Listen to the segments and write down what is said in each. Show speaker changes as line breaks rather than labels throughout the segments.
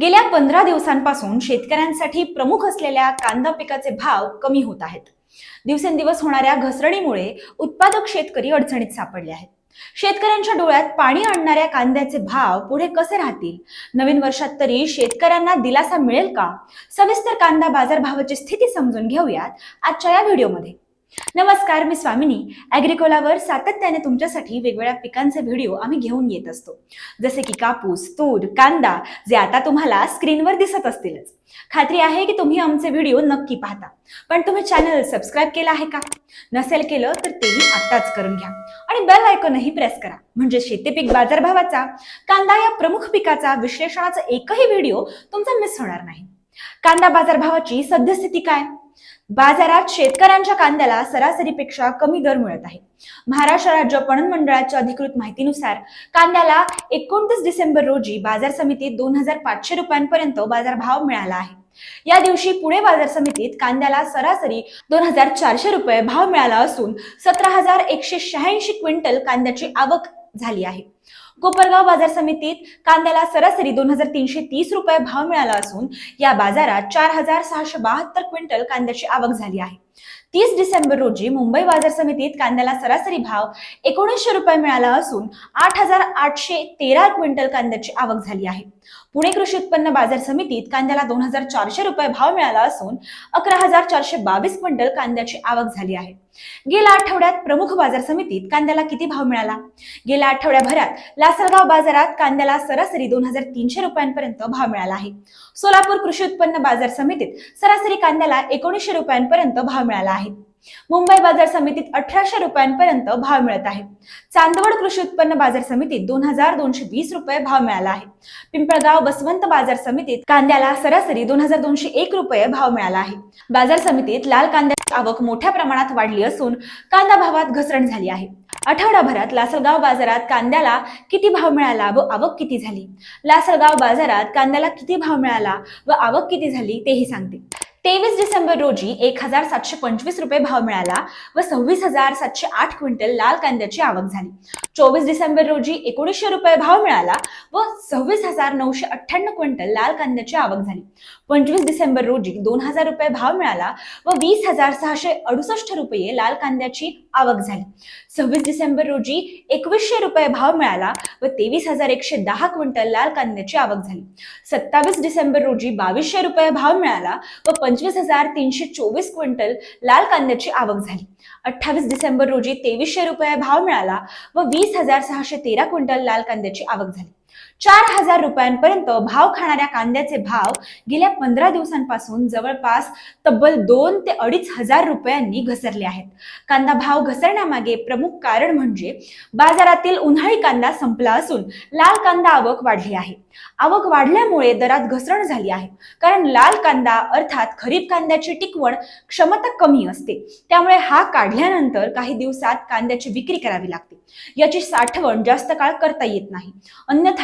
गेल्या पंधरा दिवसांपासून शेतकऱ्यांसाठी प्रमुख असलेल्या कांदा पिकाचे भाव कमी होत आहेत. दिवसेंदिवस होणाऱ्या घसरणीमुळे उत्पादक शेतकरी अडचणीत सापडले आहेत. शेतकऱ्यांच्या डोळ्यात पाणी आणणाऱ्या कांद्याचे भाव पुढे कसे राहतील? नवीन वर्षात तरी शेतकऱ्यांना दिलासा मिळेल का? सविस्तर कांदा बाजारभावाची स्थिती समजून घेऊयात आजच्या या व्हिडिओमध्ये. नमस्कार मी स्वामिनी. ॲग्रिकोलावर सातत्याने तुमच्यासाठी वेगवेगळ्या पिकांचे व्हिडिओ आम्ही घेऊन येत असतो. जसे की कापूस तूर कांदा जे आता तुम्हाला स्क्रीनवर दिसत असतीलच. खात्री आहे की तुम्ही आमचे व्हिडिओ नक्की पाहता. पण तुम्ही चॅनल सबस्क्राईब केलं आहे का? नसेल केलं तर तेही आत्ताच करून घ्या. आणि बेल आयकॉनही प्रेस करा. म्हणजे शेतीपीक बाजारभावाचा कांदा या प्रमुख पिकाचा विश्लेषणाचा एकही व्हिडिओ तुमचा मिस होणार नाही. कांदा बाजारभावाची सद्यस्थिती काय? बाजारात शेतकऱ्यांच्या कांद्याला सरासरीपेक्षा कमी दर मिळत आहे. महाराष्ट्र राज्य पणन मंडळाच्या अधिकृत माहितीनुसार कांद्याला एकोणतीस डिसेंबर रोजी बाजार समितीत दोन हजार पाचशे रुपयांपर्यंत बाजारभाव मिळाला आहे. या दिवशी पुणे बाजार समितीत कांद्याला सरासरी दोन हजार चारशे रुपये भाव मिळाला असून सतरा हजार एकशे शहाऐंशी क्विंटल कांद्याची आवक झाली आहे. कोपरगाव बाजार समितीत कांद्याला सरासरी दोन हजार तीनशे तीस रुपये भाव मिळाला असून या बाजारात चार हजार सहाशे बहात्तर क्विंटल कांद्याची आवक झाली आहे. तीस डिसेंबर रोजी मुंबई बाजार समितीत कांद्याला सरासरी भाव एकोणीसशे रुपये मिळाला असून आठ हजार आठशे तेरा क्विंटल कांद्याची आवक झाली आहे. पुणे कृषी उत्पन्न बाजार समितीत कांद्याला दोन हजार चारशे रुपये भाव मिळाला असून अकरा हजार चारशे बावीस क्विंटल कांद्याची आवक झाली आहे. गेल्या आठवड्यात प्रमुख बाजार समितीत कांद्याला किती भाव मिळाला? गेल्या आठवड्याभरात लासलगाव बाजारात कांद्याला सरासरी दोन हजार तीनशे रुपयांपर्यंत भाव मिळाला आहे. सोलापूर कृषी उत्पन्न बाजार समितीत सरासरी कांद्याला एकोणीसशे रुपयांपर्यंत भाव मिळाला आहे. मुंबई बाजार समितीत अठराशे रुपयांपर्यंत भाव मिळत आहे. चांदवड कृषी उत्पन्न बाजार समितीत दोन हजार दोनशे वीस रुपये भाव मिळाला आहे. पिंपळगाव बसवंत बाजार समितीत कांद्याला सरासरी दोन हजार दोनशे एक रुपये भाव मिळाला आहे. बाजार समितीत लाल कांद्याची आवक मोठ्या प्रमाणात वाढली असून कांदा भावात घसरण झाली आहे. आठवडाभरात लासलगाव बाजारात कांद्याला किती भाव मिळाला व आवक किती झाली? लासलगाव बाजारात कांद्याला किती भाव मिळाला व आवक किती झाली तेही सांगते. तेवीस डिसेंबर रोजी एक हजार सातशे पंचवीस रुपये भाव मिळाला व सव्वीस हजार सातशे आठ क्विंटल लाल कांद्याची आवक झाली. चोवीस डिसेंबर रोजी एकोणीसशे रुपये भाव मिळाला व सव्वीस हजार नऊशे अठ्ठ्याण्णव क्विंटल लाल कांद्याची आवक झाली. पंचवीस डिसेंबर रोजी दोन हजार रुपये भाव मिळाला व वीस हजार सहाशे अडुसष्ट रुपये लाल कांद्याची आवक झाली. सव्वीस डिसेंबर रोजी एकवीसशे रुपये भाव मिळाला व तेवीस हजार एकशे दहा क्विंटल लाल कांद्याची आवक झाली. सत्तावीस डिसेंबर रोजी बावीसशे रुपये भाव मिळाला व पंचवीस हजार तीनशे चोवीस क्विंटल लाल कांद्याची आवक झाली. अठ्ठावीस डिसेंबर रोजी तेवीसशे रुपये भाव मिळाला व वीस हजार सहाशे तेरा क्विंटल लाल कांद्याची आवक झाली. चार हजार रुपयांपर्यंत भाव खाणाऱ्या कांद्याचे भाव गेल्या पंधरा दिवसांपासून जवळपास तब्बल दोन ते अडीच हजार रुपयांनी घसरले आहेत. कांदा भाव घसरण्यामागे प्रमुख कारण म्हणजे बाजारातील उन्हाळी कांदा संपला असून लाल कांदा आवक वाढली आहे. आवक वाढल्यामुळे दरात घसरण झाली आहे. कारण लाल कांदा अर्थात खरीप कांद्याची टिकवण क्षमता कमी असते. त्यामुळे हा काढल्यानंतर काही दिवसात कांद्याची विक्री करावी लागते. याची साठवण जास्त काळ करता येत नाही. अन्यथा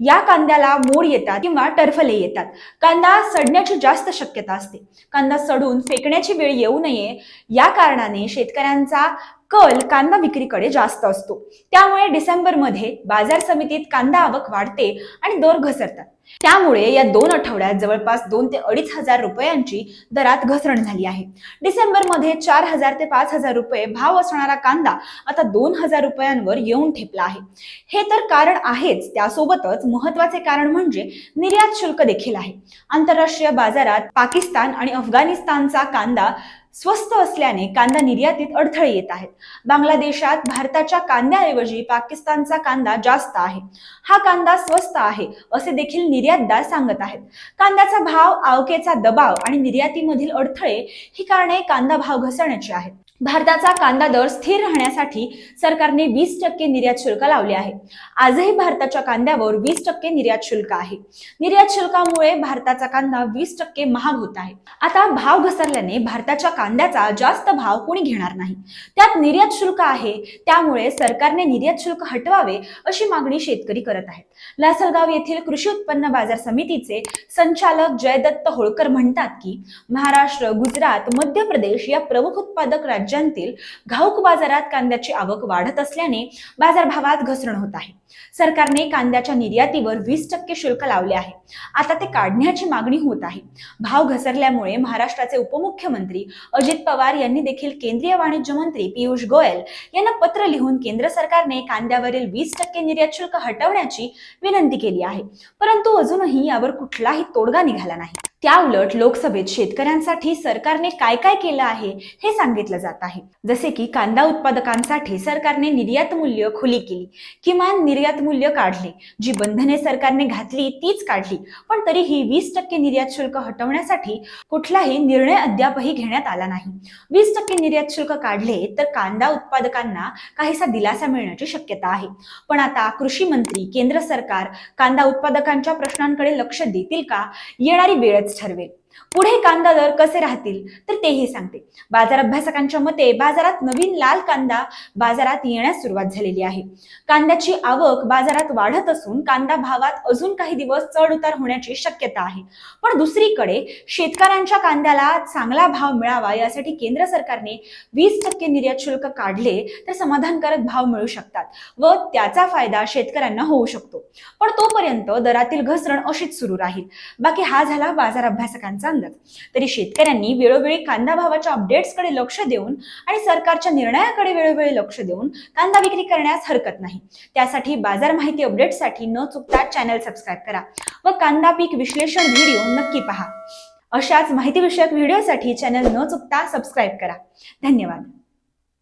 या कांद्याला मोड येतात किंवा टरफले येतात. कांदा सडण्याची जास्त शक्यता असते. कांदा सडून फेकण्याची वेळ येऊ नये. या कारणाने शेतकऱ्यांचा कल कांदा विक्रीकडे जास्त असतो. त्यामुळे डिसेंबरमध्ये बाजार समितीत कांदा आवक वाढते आणि दर घसरतात. त्यामुळे या दोन आठवड्यात जवळपास दोन ते अडीच हजार रुपयांची दरात घसरण झाली आहे. डिसेंबरमध्ये चार हजार ते पाच हजार रुपये भाव असणारा कांदा आता दोन हजार रुपयांवर येऊन ठेपला आहे. हे तर कारण आहेच त्यासोबतच महत्त्वाचे कारण म्हणजे निर्यात शुल्क देखील आहे. आंतरराष्ट्रीय बाजारात पाकिस्तान आणि अफगाणिस्तानचा कांदा स्वस्त असल्याने कांदा निर्यातीत अडथळे येत आहेत. बांगलादेशात भारताच्या कांद्याऐवजी पाकिस्तानचा कांदा जास्त आहे. हा कांदा स्वस्त आहे असे देखील निर्यातदार सांगत आहेत. कांद्याचा भाव आवकेचा दबाव आणि निर्यातीमधील अडथळे ही कारणे कांदा भाव घसरण्याची आहेत. भारताचा कांदा दर स्थिर राहण्यासाठी सरकारने वीस टक्के निर्यात शुल्क लावले आहे. आजही भारताच्या कांद्यावर वीस टक्के निर्यात शुल्क आहे. निर्यात शुल्कामुळे भारताचा कांदा वीस टक्के महाग होत आहे. आता भाव घसरल्याने भारताच्या कांद्याचा जास्त भाव कोणी घेणार नाही. त्यात निर्यात शुल्क आहे त्यामुळे सरकारने निर्यात शुल्क हटवावे अशी मागणी शेतकरी करत आहेत. लासलगाव येथील कृषी उत्पन्न बाजार समितीचे संचालक जयदत्त होळकर म्हणतात की महाराष्ट्र गुजरात मध्य प्रदेश या प्रमुख उत्पादक राज्यांतील घाऊक बाजारात कांद्याची आवक वाढत असल्याने बाजारभावात घसरण होत आहे. सरकारने कांद्याच्या निर्यातीवर वीस टक्के शुल्क लावले आहे. आता ते काढण्याची मागणी होत आहे. भाव घसरल्यामुळे महाराष्ट्राचे उपमुख्यमंत्री अजित पवार यांनी देखील केंद्रीय वाणिज्य मंत्री पियुष गोयल यांना पत्र लिहून केंद्र सरकारने कांद्यावरील वीस टक्के निर्यात शुल्क हटवण्याची विनंती केली आहे. परंतु अजूनही यावर कुठलाही तोडगा निघाला नाही. त्या उलट लोकसभेत शेतकऱ्यांसाठी सरकारने काय काय केलं आहे हे सांगितलं जात आहे. जसे की कांदा उत्पादकांसाठी सरकारने निर्यात मूल्य खुली केली. किमान निर्यात मूल्य काढले. जी बंधने सरकारने घातली तीच काढली. पण तरीही वीस टक्के निर्यात शुल्क हटवण्यासाठी कुठलाही निर्णय अद्यापही घेण्यात आला नाही. वीस टक्के निर्यात शुल्क काढले तर कांदा उत्पादकांना काहीसा दिलासा मिळण्याची शक्यता आहे. पण आता कृषी मंत्री केंद्र सरकार कांदा उत्पादकांच्या प्रश्नांकडे लक्ष देतील का? येणारी वेळच చర్విల్ पुढे कांदा दर कसे राहतील? तर तेही सांगते. बाजार अभ्यासकांच्या मते बाजारात नवीन लाल कांदा बाजारात येण्यास सुरुवात झालेली आहे. कांद्याची आवक बाजारात वाढत असून कांदा भावात अजून काही दिवस चढ उतार होण्याची शक्यता आहे. पण दुसरीकडे शेतकऱ्यांच्या कांद्याला चांगला भाव मिळावा यासाठी केंद्र सरकारने वीस टक्के निर्यात शुल्क काढले तर समाधानकारक भाव मिळू शकतात व त्याचा फायदा शेतकऱ्यांना होऊ शकतो. पण तोपर्यंत दरातील घसरण अशीच सुरू राहील. बाकी हा झाला बाजार अभ्यासकांचा अंदाज तरी शेतकऱ्यांनी वेळोवेळी कांदा भावाच्या अपडेट्सकडे लक्ष देऊन आणि सरकारच्या निर्णयाकडे वेळोवेळी लक्ष देऊन कांदा विक्री करण्यास हरकत नाही. त्यासाठी बाजार माहिती अपडेटसाठी न चुकता चॅनल सबस्क्राईब करा व कांदा पीक विश्लेषण व्हिडिओ नक्की पहा. अशाच माहितीविषयक व्हिडिओसाठी चॅनल न चुकता सबस्क्राईब करा. धन्यवाद.